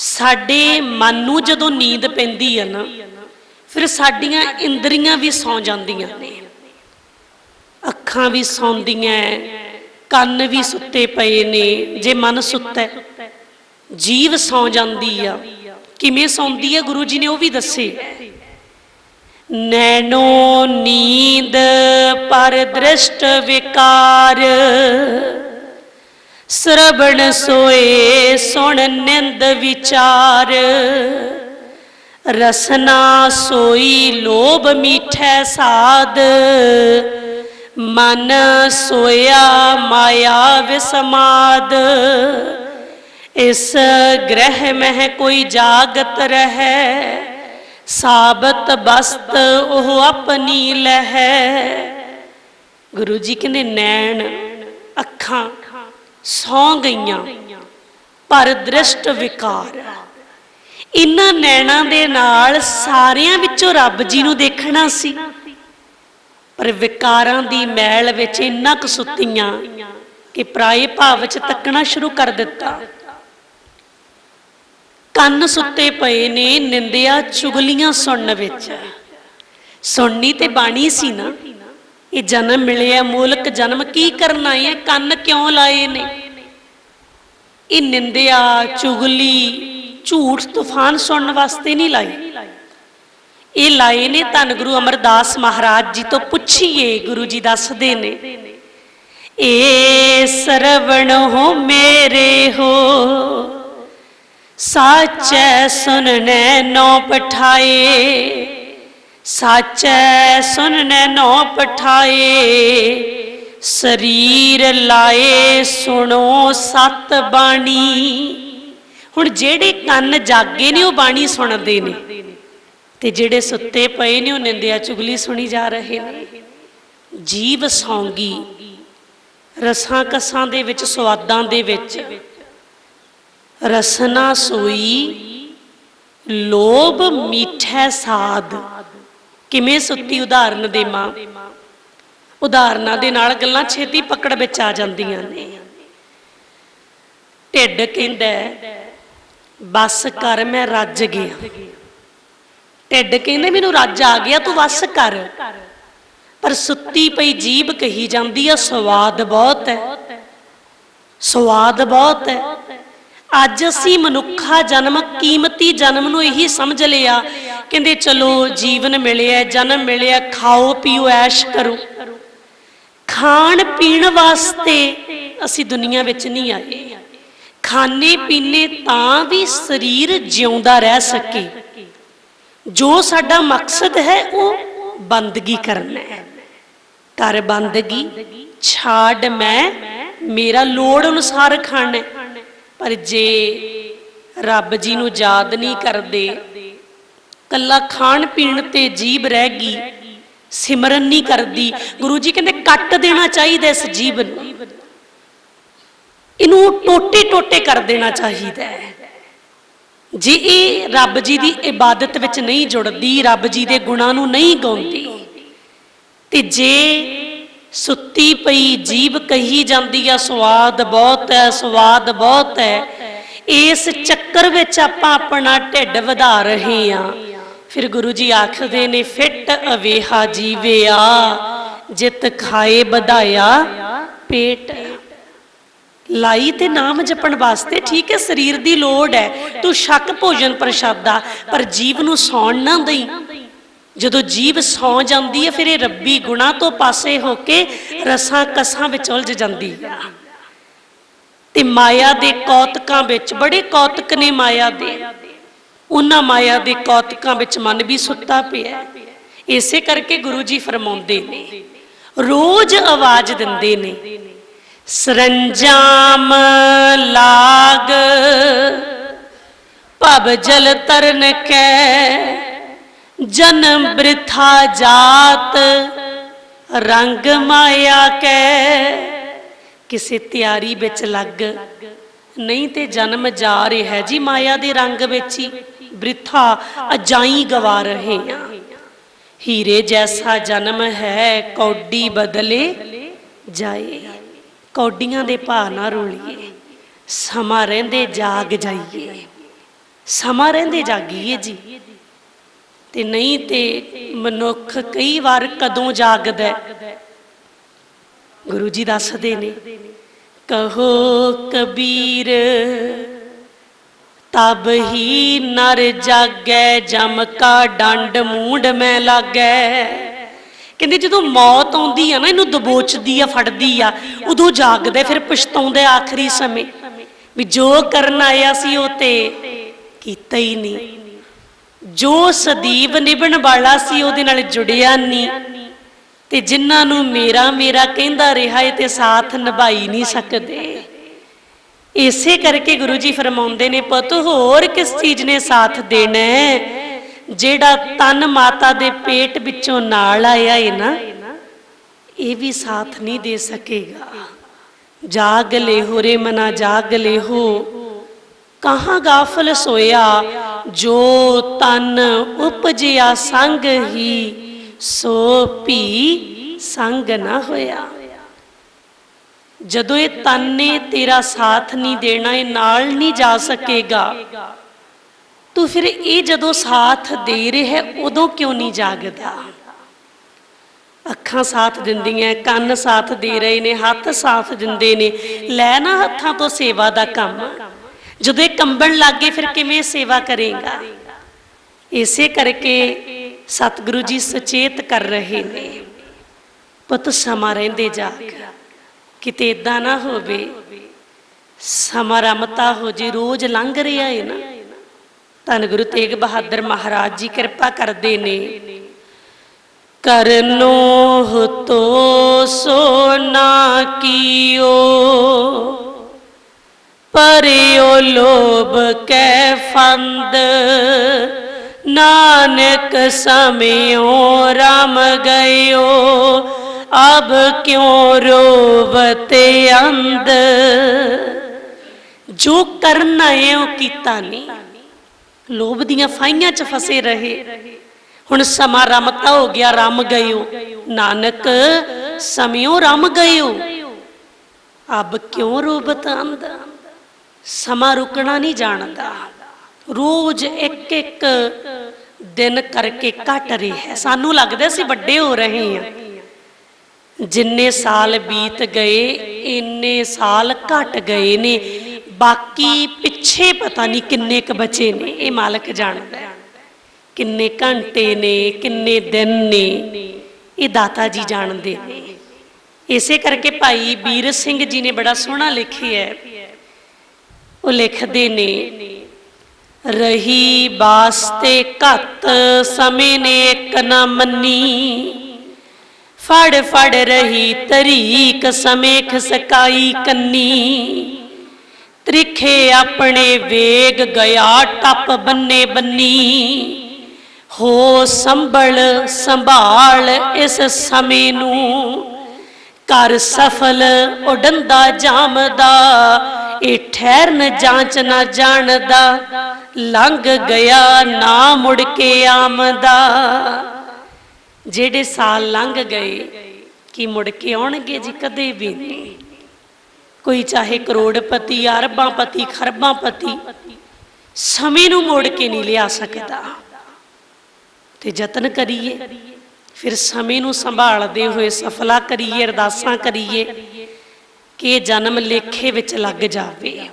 ਸਾਡੇ ਮਨ ਨੂੰ ਜਦੋਂ ਨੀਂਦ ਪੈਂਦੀ ਹੈ ਨਾ ਫਿਰ ਸਾਡੀਆਂ ਇੰਦਰੀਆਂ ਵੀ ਸੌ ਜਾਂਦੀਆਂ ਨੇ। ਅੱਖਾਂ ਵੀ ਸੌਂਦੀਆਂ ਕੰਨ ਵੀ ਸੁੱਤੇ ਪਏ ਨੇ ਜੇ ਮਨ ਸੁੱਤਾ ਹੈ, ਜੀਵ ਸੌ ਜਾਂਦੀ ਆ। ਕਿਵੇਂ ਸੌਂਦੀ ਆ ਗੁਰੂ ਜੀ ਨੇ ਉਹ ਵੀ ਦੱਸੇ। ਨੈਣੋ ਨੀਂਦ ਪਰ ਦ੍ਰਿਸ਼ਟ ਵਿਕਾਰ। ਸਰਬਣ ਸੋਏ, ਸੁਣ ਨਿੰਦ ਵਿਚਾਰ। ਰਸਨਾ ਸੋਈ, ਲੋਭ ਮੀਠੈ ਸਾਦ ਮਨ ਸੋਇਆ, ਮਾਇਆ ਵਿਸਮਾਦ। ਇਸ ਗ੍ਰਹਿ ਮਹਿ ਕੋਈ ਜਾਗਤ ਰਹੈ, ਸਾਬਤ ਬਸਤ ਉਹ ਆਪਣੀ ਲਹਿ। ਗੁਰੂ ਜੀ ਕਹਿੰਦੇ, ਨੈਣ, ਅੱਖਾਂ ਸੌ ਗਈਆਂ। ਪਰ ਦ੍ਰਿਸ਼ਟ ਵਿਕਾਰ। ਇਨ੍ਹਾਂ ਨੈਣਾਂ ਦੇ ਨਾਲ ਸਾਰਿਆਂ ਵਿੱਚੋਂ ਰੱਬ ਜੀ ਨੂੰ ਦੇਖਣਾ ਸੀ। ਪਰ ਵਿਕਾਰਾਂ ਦੀ ਮੈਲ ਵਿੱਚ ਇੰਨਾ ਕੁ ਸੁੱਤੀਆਂ ਕਿ ਪ੍ਰਾਏ ਭਾਵ ਵਿੱਚ ਤੱਕਣਾ ਸ਼ੁਰੂ ਕਰ ਦਿੱਤਾ। ਕੰਨ ਸੁੱਤੇ ਪਏ ਨੇ ਨਿੰਦਿਆ ਚੁਗਲੀਆਂ ਸੁਣਨ ਵਿੱਚ। ਸੁਣਨੀ ਤੇ ਬਾਣੀ ਸੀ ਨਾ। ਇਹ ਜਨਮ ਮਿਲਿਆ, ਮੂਲਕ ਜਨਮ ਕੀ ਕਰਨਾ ਹੈ ਕੰਨ ਕਿਉਂ ਲਾਏ ਨੇ? ਇਹ ਨਿੰਦਿਆ, ਚੁਗਲੀ, ਝੂਠ ਤੂਫਾਨ ਸੁਣਨ ਵਾਸਤੇ ਨਹੀਂ ਲਾਏ। ਇਹ ਲਾਏ ਨੇ ਧੰਨ ਗੁਰੂ ਅਮਰਦਾਸ ਮਹਾਰਾਜ ਜੀ ਤੋਂ ਪੁੱਛੀਏ, ਗੁਰੂ ਜੀ ਦੱਸਦੇ ਨੇ, ਏ ਸਰਵਣ ਹੋ ਮੇਰੇ ਹੋ, ਸਾਚੈ ਸੁਨਨੈ ਨੋ ਪਠਾਏ ਸਾਚੈ ਸੁਨਨੈ ਨੋ ਪਠਾਏ, ਸਰੀਰ ਲਾਏ ਸੁਣੋ ਸਤ ਬਾਣੀ। ਹੁਣ ਜਿਹੜੇ ਕੰਨ ਜਾਗੇ ਨੇ, ਉਹ ਬਾਣੀ ਸੁਣਦੇ ਨੇ। ਤੇ ਜਿਹੜੇ ਸੁੱਤੇ ਪਏ ਨੇ, ਉਹ ਨਿੰਦਿਆ ਚੁਗਲੀ ਸੁਣੀ ਜਾ ਰਹੇ ਨੇ। ਜੀਵ ਸੌਂਗੀ, ਰਸਾਂ ਕਸਾਂ ਦੇ ਵਿੱਚ, ਸਵਾਦਾਂ ਦੇ ਵਿੱਚ। ਰਸਨਾ ਸੋਈ, ਲੋਭ ਮੀਠੈ ਸਾਦ ਕਿਵੇਂ ਸੁੱਤੀ ਉਦਾਹਰਨ ਦੇਵਾਂ ਉਦਾਹਰਨਾਂ ਦੇ ਨਾਲ ਗੱਲਾਂ ਛੇਤੀ ਪਕੜ ਵਿੱਚ ਆ ਜਾਂਦੀਆਂ ਨੇ। ਢਿੱਡ ਕਹਿੰਦਾ ਬਸ ਕਰ, ਮੈਂ ਰੱਜ ਗਿਆ। ਢਿੱਡ ਕਹਿੰਦੇ, ਮੈਨੂੰ ਰੱਜ ਆ ਗਿਆ, ਤੂੰ ਵਸ ਕਰ। ਪਰ ਸੁੱਤੀ ਪਈ ਜੀਬ ਕਹੀ ਜਾਂਦੀ ਆ, ਸਵਾਦ ਬਹੁਤ ਹੈ। ਸਵਾਦ ਬਹੁਤ ਹੈ। ਅੱਜ ਅਸੀਂ ਮਨੁੱਖਾ ਜਨਮ, ਕੀਮਤੀ ਜਨਮ ਨੂੰ ਇਹੀ ਸਮਝ ਲਿਆ ਕਹਿੰਦੇ, ਚਲੋ, ਜੀਵਨ ਮਿਲਿਆ, ਜਨਮ ਮਿਲਿਆ, ਖਾਓ, ਪੀਓ, ਐਸ਼ ਕਰੋ। ਖਾਣ ਪੀਣ ਵਾਸਤੇ ਅਸੀਂ ਦੁਨੀਆ ਵਿੱਚ ਨਹੀਂ ਆਏ। ਖਾਣੇ ਪੀਣੇ ਤਾਂ ਵੀ ਸਰੀਰ ਜਿਉਂਦਾ ਰਹਿ ਸਕੇ। ਜੋ ਸਾਡਾ ਮਕਸਦ ਹੈ, ਉਹ ਬੰਦਗੀ ਕਰਨਾ ਹੈ। ਕਰ ਬੰਦਗੀ, ਛਾੜ ਮੈਂ, ਮੇਰਾ ਲੋੜ ਅਨੁਸਾਰ ਖਾਣਾ ਪਰ ਜੇ ਰੱਬ ਜੀ ਨੂੰ ਯਾਦ ਨਹੀਂ ਕਰਦੇ ਕੱਲਾ ਖਾਣ ਪੀਣ ਤੇ ਜੀਬ ਰਹਿ ਗਈ। ਸਿਮਰਨ ਨਹੀਂ ਕਰਦੀ। ਗੁਰੂ ਜੀ ਕਹਿੰਦੇ, ਕੱਟ ਦੇਣਾ ਚਾਹੀਦਾ ਇਸ ਜੀਬ ਨੂੰ। ਇਹਨੂੰ ਟੋਟੇ ਟੋਟੇ ਕਰ ਦੇਣਾ ਚਾਹੀਦਾ ਹੈ। ਜੇ ਇਹ ਰੱਬ ਜੀ ਦੀ ਇਬਾਦਤ ਵਿੱਚ ਨਹੀਂ ਜੁੜਦੀ, ਰੱਬ ਜੀ ਦੇ ਗੁਣਾਂ ਨੂੰ ਨਹੀਂ ਗਾਉਂਦੀ, ਤੇ ਜੇ ਸੁੱਤੀ ਪਈ ਜੀਬ ਕਹੀ ਜਾਂਦੀ ਆ, ਸਵਾਦ ਬਹੁਤ ਹੈ, ਸਵਾਦ ਬਹੁਤ ਹੈ। ਇਸ ਚੱਕਰ ਵਿੱਚ ਆਪਾਂ ਆਪਣਾ ਢਿੱਡ ਵਧਾ ਰਹੇ ਆ ਫਿਰ ਗੁਰੂ ਜੀ ਆਖਦੇ ਨੇ, ਫਿੱਟ ਅਵੇਹਾ ਜੀਵਿਆ, ਜਿਤ ਖਾਏ ਵਧਾਇਆ ਪੇਟ ਲਾਈ ਤੇ ਨਾਮ ਜਪਣ ਵਾਸਤੇ। ਠੀਕ ਹੈ, ਸਰੀਰ ਦੀ ਲੋੜ ਹੈ। ਤੂੰ ਸ਼ੱਕ ਭੋਜਨ ਪ੍ਰਸ਼ਾਦਾ, ਪਰ ਜੀਵ ਨੂੰ ਸੌਣ ਨਾ ਦਈ। ਜਦੋਂ ਜੀਵ ਸੌ ਜਾਂਦੀ ਹੈ, ਫਿਰ ਇਹ ਰੱਬੀ ਗੁਣਾ ਤੋਂ ਪਾਸੇ ਹੋ ਕੇ ਰਸਾਂ ਕਸਾਂ ਵਿੱਚ ਉਲਝ ਜਾਂਦੀ ਹੈ। ਤੇ ਮਾਇਆ ਦੇ ਕੌਤਕਾਂ ਵਿੱਚ, ਬੜੇ ਕੌਤਕ ਨੇ ਮਾਇਆ ਦੇ। ਉਹਨਾਂ ਮਾਇਆ ਦੇ ਕੌਤਕਾਂ ਵਿੱਚ ਮਨ ਵੀ ਸੁੱਤਾ ਪਿਆ ਇਸੇ ਕਰਕੇ ਗੁਰੂ ਜੀ ਫਰਮਾਉਂਦੇ ਨੇ, ਰੋਜ਼ ਆਵਾਜ਼ ਦਿੰਦੇ ਨੇ, ਸਰੰਜਾਮ ਲਾਗ, ਭਵ ਜਲ ਤਰਨ ਕੈ, ਜਨਮ ਬ੍ਰਿਥਾ ਜਾਤ, ਰੰਗ ਮਾਇਆ ਕੈ। ਕਿਸੇ ਤਿਆਰੀ ਵਿੱਚ ਲੱਗ, ਨਹੀਂ ਤੇ ਜਨਮ ਜਾ ਰਿਹਾ ਜੀ ਮਾਇਆ ਦੇ ਰੰਗ ਵਿੱਚ ਹੀ। ਬ੍ਰਿਥਾ ਅਜਾਈ ਗਵਾ ਰਹੇ ਆ ਹੀਰੇ ਜੈਸਾ ਜਨਮ ਹੈ, ਕੌਡੀ ਬਦਲੇ ਜਾਏ। ਕੌਡੀਆਂ ਦੇ ਭਾਅ ਨਾ ਰੋਲੀਏ, ਸਮਾਂ ਰਹਿੰਦੇ ਜਾਗ ਜਾਈਏ। ਸਮਾਂ ਰਹਿੰਦੇ ਜਾਗੀਏ ਜੀ। ਤੇ ਨਹੀਂ ਤੇ ਮਨੁੱਖ ਕਈ ਵਾਰ ਕਦੋਂ ਜਾਗਦਾ ਗੁਰੂ ਜੀ ਦੱਸਦੇ ਨੇ, ਕਹੋ ਕਬੀਰ ਤਬ ਹੀ ਨਰ ਜਾਗੈ, ਜਮ ਕਾ ਡੰਡ ਮੂੰਡ ਮੈਂ ਲਾਗੈ। ਕਹਿੰਦੇ ਜਦੋਂ ਮੌਤ ਆਉਂਦੀ ਆ ਨਾ, ਇਹਨੂੰ ਦਬੋਚਦੀ ਆ, ਫੜਦੀ ਆ, ਉਦੋਂ ਜਾਗਦਾ, ਫਿਰ ਪਛਤਾਉਂਦਾ ਆਖਰੀ ਸਮੇਂ, ਵੀ ਜੋ ਕਰਨ ਆਇਆ ਸੀ ਉਹ ਤੇ ਕੀਤਾ ਹੀ ਨਹੀਂ। ਜੋ ਸਦੀਵ ਨਿਭਣ ਵਾਲਾ ਸੀ, ਉਹਦੇ ਨਾਲ ਜੁੜਿਆ ਨਹੀਂ। ਤੇ ਜਿਨ੍ਹਾਂ ਨੂੰ ਮੇਰਾ ਮੇਰਾ ਕਹਿੰਦਾ ਰਿਹਾ ਏ ਤੇ ਸਾਥ ਨਿਭਾਈ ਨਹੀਂ ਸਕਦੇ। ਇਸੇ ਕਰਕੇ ਗੁਰੂ ਜੀ ਫਰਮਾਉਂਦੇ ਨੇ, ਪੁੱਤ, ਹੋਰ ਕਿਸ ਚੀਜ਼ ਨੇ ਸਾਥ ਦੇਣਾ ਜਿਹੜਾ ਤਨ ਮਾਤਾ ਦੇ ਪੇਟ ਵਿੱਚੋਂ ਨਾਲ ਆਇਆ ਏ ਨਾ, ਇਹ ਵੀ ਸਾਥ ਨਹੀਂ ਦੇ ਸਕੇਗਾ। ਜਾਗ ਲੈ ਹੋ ਰੇ ਮਨਾ, ਜਾਗ ਲੈ ਹੋ। ਕਹਾਂ ਗਾਫਲ ਸੋਇਆ ਜੋ ਤਨ ਉਪਜਿਆ ਸੰਗ ਹੀ, ਸੋ ਭੀ ਸੰਗ ਨਾ ਹੋਇਆ। ਜਦੋਂ ਇਹ ਤਨ ਨੇ ਤੇਰਾ ਸਾਥ ਨਹੀਂ ਦੇਣਾ ਇਹ ਨਾਲ ਨਹੀਂ ਜਾ ਸਕੇਗਾ। ਤੂੰ ਫਿਰ ਇਹ ਜਦੋਂ ਸਾਥ ਦੇ ਰਿਹਾ ਹੈ, ਉਦੋਂ ਕਿਉਂ ਨਹੀਂ ਜਾਗਦਾ? ਅੱਖਾਂ ਸਾਥ ਦਿੰਦੀਆਂ ਕੰਨ ਸਾਥ ਦੇ ਰਹੇ ਨੇ ਹੱਥ ਸਾਥ ਦਿੰਦੇ ਨੇ। ਲੈ ਨਾ ਹੱਥਾਂ ਤੋਂ ਸੇਵਾ ਦਾ ਕੰਮ। ਜਦੋਂ ਇਹ ਕੰਬਣ ਲੱਗੇ ਫਿਰ ਕਿਵੇਂ ਸੇਵਾ ਕਰੇਗਾ? ਇਸੇ ਕਰਕੇ ਸਤਿਗੁਰੂ ਜੀ ਸੁਚੇਤ ਕਰ ਰਹੇ ਨੇ। ਪੁੱਤ ਸਮਾਂ ਰਹਿੰਦੇ ਜਾਗ। ਕਿਤੇ ਇਦਾਂ ਨਾ ਹੋਵੇ ਸਮਾਂ ਰਮਤਾ ਹੋ ਜੇ, ਰੋਜ਼ ਲੰਘ ਰਿਹਾ ਏ ਨਾ। ਧੰਨ ਗੁਰੂ ਤੇਗ ਬਹਾਦਰ ਮਹਾਰਾਜ ਜੀ ਕਿਰਪਾ ਕਰਦੇ ਨੇ। ਕਰਨੋ ਤੋ ਸੋ ਕੀਓ, ਪਰਿਓ ਲੋਭ ਕੈ ਫੰਦ, ਨਾਨਕ ਸਮਿਓ ਰਾਮ ਗਇਓ। ਅਬ ਕਿਉ ਰੋਵਤੇ ਅੰਧ? ਜੋ ਕਰਨਾ ਹੈ ਉਹ ਕੀਤਾ ਨਹੀਂ। ਲੋਭ ਦੀਆਂ ਫਾਈਆਂ 'ਚ ਫਸੇ ਰਹੇ। ਹੁਣ ਸਮਾਂ ਰਮਤਾ ਹੋ ਗਿਆ, ਰਮ ਗਇਓ। ਨਾਨਕ, ਸਮਿਓ ਰਮ ਗਇਓ। ਅਬ ਕਿਉਂ ਰੋਬਤ ਅੰਧ? ਸਮਾਂ ਰੁਕਣਾ ਨਹੀਂ ਜਾਣਦਾ। ਰੋਜ਼ ਇੱਕ ਇੱਕ ਦਿਨ ਕਰਕੇ ਘਟ ਰਿਹਾ। ਸਾਨੂੰ ਲੱਗਦਾ ਅਸੀਂ ਵੱਡੇ ਹੋ ਰਹੇ ਹਾਂ। ਜਿੰਨੇ ਸਾਲ ਬੀਤ ਗਏ, ਇੰਨੇ ਸਾਲ ਘਟ ਗਏ ਨੇ। ਬਾਕੀ ਪਿੱਛੇ ਪਤਾ ਨਹੀਂ ਕਿੰਨੇ ਕ ਬਚੇ ਨੇ, ਇਹ ਮਾਲਕ ਜਾਣਦਾ ਕਿੰਨੇ ਘੰਟੇ ਨੇ, ਕਿੰਨੇ ਦਿਨ ਨੇ, ਇਹ ਦਾਤਾ ਜੀ ਜਾਣਦੇ ਨੇ। ਇਸੇ ਕਰਕੇ ਭਾਈ ਵੀਰ ਸਿੰਘ ਜੀ ਨੇ ਬੜਾ ਸੋਹਣਾ ਲਿਖਿਆ ਉਹ ਲਿਖਦੇ ਨੇ, ਰਹੀ ਵਾਸਤੇ ਘਤ ਸਮੇਂ ਨੇ ਇੱਕ ਨਾ ਮੰਨੀ ਫੜ ਫੜ ਰਹੀ ਤਰੀਕ ਸਮੇ ਖਸਕਾਈ ਕੰਨੀ। ਤ੍ਰਿਖੇ ਆਪਣੇ ਵੇਗ ਗਿਆ ਟੱਪ ਬੰਨੇ ਬੰਨੀ। ਹੋ ਸੰਭਲ ਸੰਭਾਲ ਇਸ ਸਮੇਂ ਨੂੰ। ਕਰ ਸਫਲ ਉਡੰਦਾ ਜਾਮਦਾ, ਇਹ ਠਹਿਰਨ ਜਾਂਚ ਨਾ ਜਾਣਦਾ। ਲੰਘ ਗਿਆ ਨਾ ਮੁੜ ਕੇ ਆਮਦਾ। ਜਿਹੜੇ ਸਾਲ ਲੰਘ ਗਏ ਕੀ ਮੁੜ ਕੇ ਆਉਣਗੇ ਜੀ ਕਦੇ ਵੀ ਨਹੀਂ। ਕੋਈ ਚਾਹੇ ਕਰੋੜਪਤੀ ਅਰਬਾਂ ਪਤੀ ਖਰਬਾਂ ਪਤੀ ਸਮੇਂ ਨੂੰ ਮੋੜ ਕੇ ਨਹੀਂ ਲਿਆ ਸਕਦਾ। ਤੇ ਯਤਨ ਕਰੀਏ, ਫਿਰ ਸਮੇਂ ਨੂੰ ਸੰਭਾਲਦੇ ਹੋਏ ਸਫਲਾ ਕਰੀਏ, ਅਰਦਾਸਾਂ ਕਰੀਏ ਕਿ ਜਨਮ ਲੇਖੇ ਵਿੱਚ ਲੱਗ ਜਾਵੇ।